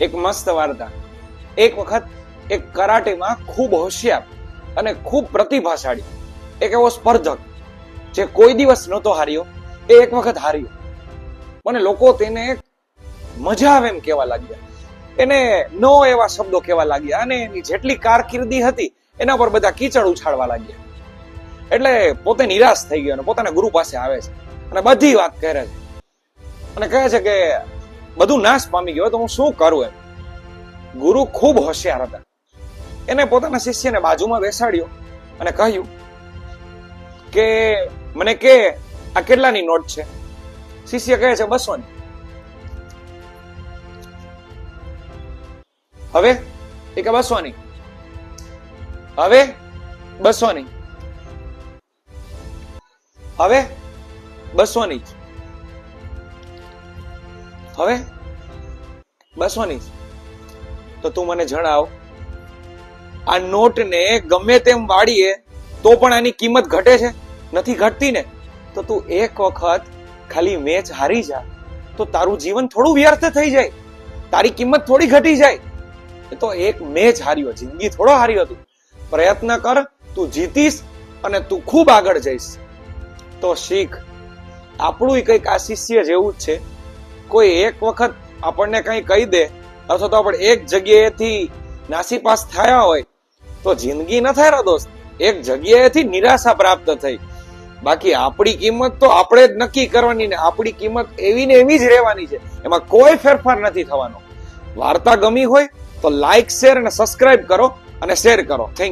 એક મસ્ત વાર્તા. એક વખત એક કરાટેમાં ખૂબ હોશિયાર અને ખૂબ પ્રતિભાશાળી, એક એવો સ્પર્ધક જે કોઈ દિવસ નહોતો હાર્યો, એ એક વખત હાર્યો. અને લોકો તેને મજા આવે એમ કહેવા લાગ્યા. એને નો એવા શબ્દો કહેવા લાગ્યા અને એની જેટલી કારકિર્દી હતી, એના પર બધા કીચડ ઉછાળવા લાગ્યા. એટલે પોતે નિરાશ થઈ ગયો અને પોતાના ગુરુ પાસે આવે છે અને બધી વાત કરે છે. અને કહે છે કે બધું નાશ પામી ગયો તો હું શું કરું એમ? ગુરુ ખૂબ હોશિયાર હતા. એને પોતાના શિષ્યને બાજુમાં બેસાડ્યો અને કહ્યું કે, મને કે, આ કેટલાની નોટ છે? શિષ્ય કહે છે, બસો ની. હવે? એ કે બસો ની. હવે? બસો ની. હવે? બસો ની. હવે? બસવાની તો તું મને જણાવ, આ નોટને ગમે તેમ વાળીએ તો પણ આની કિંમત ઘટે છે? નથી ઘટતી ને? તો તું એક વખત ખાલી મેચ હારી જા. તો તારું જીવન થોડું વ્યર્થ થઈ જાય. તારી કિંમત થોડી ઘટી જાય. તો એક મેચ હાર્યો, જિંદગી થોડો હાર્યો તું. પ્રયત્ન કર, તું જીતીશ અને તું ખૂબ આગળ જઈશ. તો શીખ આપણું કંઈક આ શિષ્ય જેવું જ છે. કોઈ એક વખત આપણને કંઈ કહી દે, અથવા તો આપણે એક જગ્યાએથી નાસીપાસ થયા હોય, તો જિંદગી ન થાય દોસ્ત. એક જગ્યાએથી નિરાશા પ્રાપ્ત થઈ. બાકી આપણી કિંમત તો આપણે જ નક્કી કરવાની ને આપણી કિંમત એવી ને એવી જ રહેવાની છે. એમાં કોઈ ફેરફાર નથી થવાનો. વાર્તા ગમી હોય તો લાઈક શેર અને સબસ્ક્રાઇબ કરો અને શેર કરો. થેન્ક